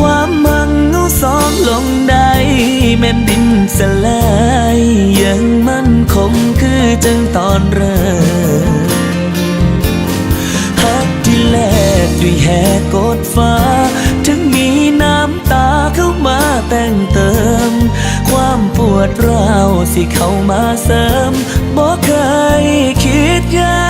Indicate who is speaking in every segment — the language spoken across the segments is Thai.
Speaker 1: ความมังเอาสองลงได้แม่นดินสลายยังมันคงคือจังตอนเริ่มฮักที่แลกด้วยแหกกดฟ้า ถึงมีน้ำตาเข้ามาแต่งเติม ความปวดร้าวสิเข้ามาเสริมบ่เคยคิดยา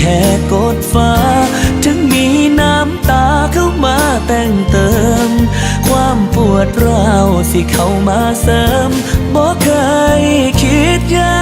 Speaker 1: แค่กดฟ้า ถึงมีน้ำตาเข้ามาแต่งเติม ความปวดร้าวสิเข้ามาเสริมบ่เคยคิดยัง